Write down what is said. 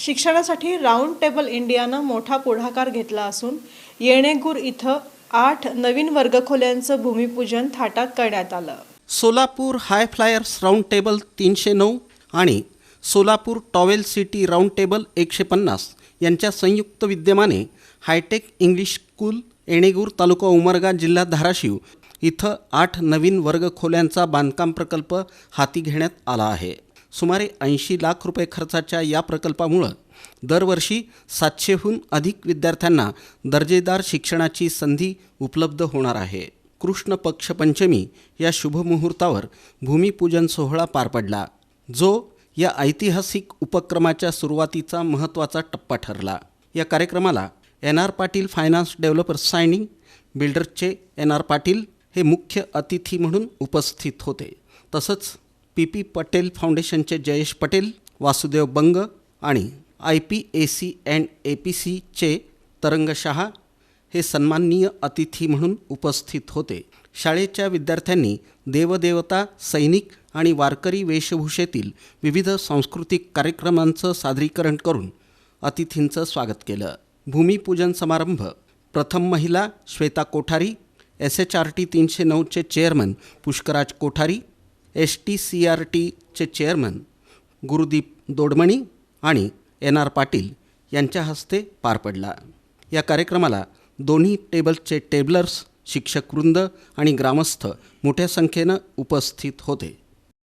शिक्षणासाठी round table इंडियानं मोठा पुढाकार घेतला असून येणेगूर इथं आठ नवीन वर्गखोल्यांचं भूमिपूजन थाटात करण्यात आलं. Solapur high flyers round table तीनशे नऊ आणि Solapur towel city round table एकशे पन्नास यांच्या संयुक्त विद्यमाने हायटेक इंग्लिश स्कूल येणेगूर तालुका उमरगा जिल्हा धाराशिव इथं आठ नवीन वर्गखोल्यांचा बांधकाम प्रकल्प हाती घेण्यात आला आहे. सुमारे ऐंशी लाख रुपये खर्चाच्या या प्रकल्पामुळं दरवर्षी सातशेहून अधिक विद्यार्थ्यांना दर्जेदार शिक्षणाची संधी उपलब्ध होणार आहे. कृष्ण पक्ष पंचमी या शुभमुहूर्तावर भूमिपूजन सोहळा पार पडला. जो या ऐतिहासिक उपक्रमाच्या सुरुवातीचा महत्त्वाचा टप्पा ठरला. या कार्यक्रमाला N R Patil finance developers shining बिल्डर्सचे N R Patil हे मुख्य अतिथी म्हणून उपस्थित होते. तसंच पी पी पटेल फाउंडेशनचे जयेश पटेल वासुदेव बंग आणि I P A C and A P सीचे तरंग शहा हे सन्माननीय अतिथी म्हणून उपस्थित होते. शाळेच्या विद्यार्थ्यांनी देवदेवता सैनिक आणि वारकरी वेशभूषेतील विविध सांस्कृतिक कार्यक्रमांचं सादरीकरण करून अतिथींचं स्वागत केलं. भूमिपूजन समारंभ प्रथम महिला Shweta Kothari S H R T तीनशे नऊचे chairman Pushkaraj Kothari S T C R टीचे चेअरमन गुरुदीप दोडमणी आणि एन आर पाटील यांच्या हस्ते पार पडला. या कार्यक्रमाला दोन्ही टेबलचे टेबलर्स शिक्षकवृंद आणि ग्रामस्थ मोठ्या संख्येनं उपस्थित होते.